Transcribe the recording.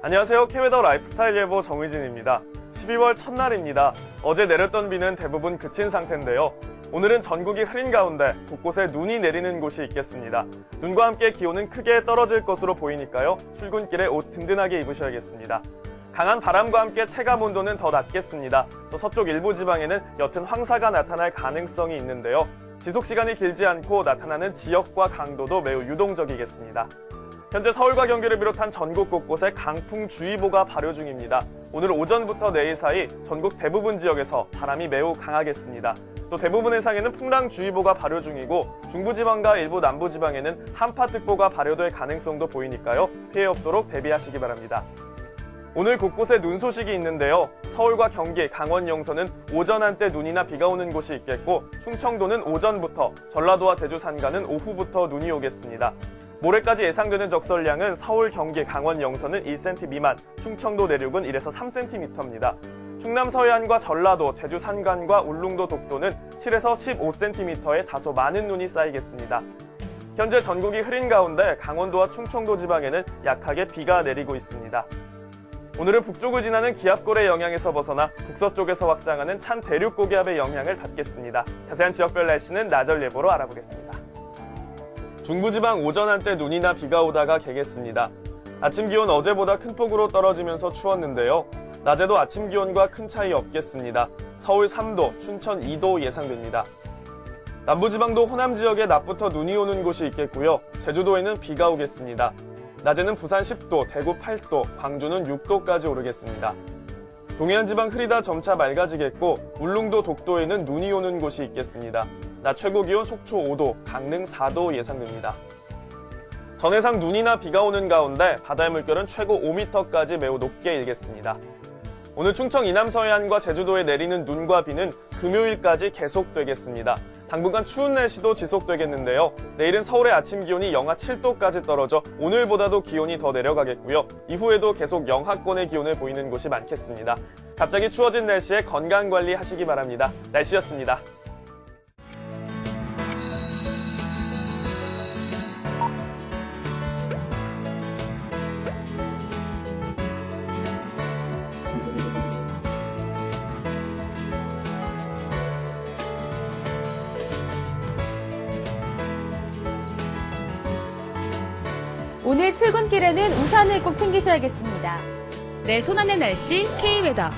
안녕하세요. 케웨더 라이프스타일 예보 정의진입니다. 12월 첫날입니다. 어제 내렸던 비는 대부분 그친 상태인데요. 오늘은 전국이 흐린 가운데 곳곳에 눈이 내리는 곳이 있겠습니다. 눈과 함께 기온은 크게 떨어질 것으로 보이니까요. 출근길에 옷 든든하게 입으셔야겠습니다. 강한 바람과 함께 체감 온도는 더 낮겠습니다. 또 서쪽 일부 지방에는 옅은 황사가 나타날 가능성이 있는데요. 지속 시간이 길지 않고 나타나는 지역과 강도도 매우 유동적이겠습니다. 현재 서울과 경기를 비롯한 전국 곳곳에 강풍주의보가 발효 중입니다. 오늘 오전부터 내일 사이 전국 대부분 지역에서 바람이 매우 강하겠습니다. 또 대부분 해상에는 풍랑주의보가 발효 중이고 중부지방과 일부 남부지방에는 한파특보가 발효될 가능성도 보이니까요. 피해 없도록 대비하시기 바랍니다. 오늘 곳곳에 눈 소식이 있는데요. 서울과 경기, 강원 영서는 오전 한때 눈이나 비가 오는 곳이 있겠고 충청도는 오전부터, 전라도와 제주 산간은 오후부터 눈이 오겠습니다. 모레까지 예상되는 적설량은 서울, 경기, 강원 영서는 1cm 미만, 충청도 내륙은 1에서 3cm입니다. 충남 서해안과 전라도, 제주 산간과 울릉도 독도는 7에서 15cm의 다소 많은 눈이 쌓이겠습니다. 현재 전국이 흐린 가운데 강원도와 충청도 지방에는 약하게 비가 내리고 있습니다. 오늘은 북쪽을 지나는 기압골의 영향에서 벗어나 북서쪽에서 확장하는 찬 대륙 고기압의 영향을 받겠습니다. 자세한 지역별 날씨는 나절 예보로 알아보겠습니다. 중부지방 오전 한때 눈이나 비가 오다가 개겠습니다. 아침 기온 어제보다 큰 폭으로 떨어지면서 추웠는데요. 낮에도 아침 기온과 큰 차이 없겠습니다. 서울 3도, 춘천 2도 예상됩니다. 남부지방도 호남 지역에 낮부터 눈이 오는 곳이 있겠고요. 제주도에는 비가 오겠습니다. 낮에는 부산 10도, 대구 8도, 광주는 6도까지 오르겠습니다. 동해안 지방 흐리다 점차 맑아지겠고 울릉도 독도에는 눈이 오는 곳이 있겠습니다. 낮 최고 기온 속초 5도, 강릉 4도 예상됩니다. 전해상 눈이나 비가 오는 가운데 바다의 물결은 최고 5m까지 매우 높게 일겠습니다. 오늘 충청 이남 서해안과 제주도에 내리는 눈과 비는 금요일까지 계속되겠습니다. 당분간 추운 날씨도 지속되겠는데요. 내일은 서울의 아침 기온이 영하 7도까지 떨어져 오늘보다도 기온이 더 내려가겠고요. 이후에도 계속 영하권의 기온을 보이는 곳이 많겠습니다. 갑자기 추워진 날씨에 건강 관리 하시기 바랍니다. 날씨였습니다. 오늘 출근길에는 우산을 꼭 챙기셔야겠습니다. 내 손안의 날씨 K웨더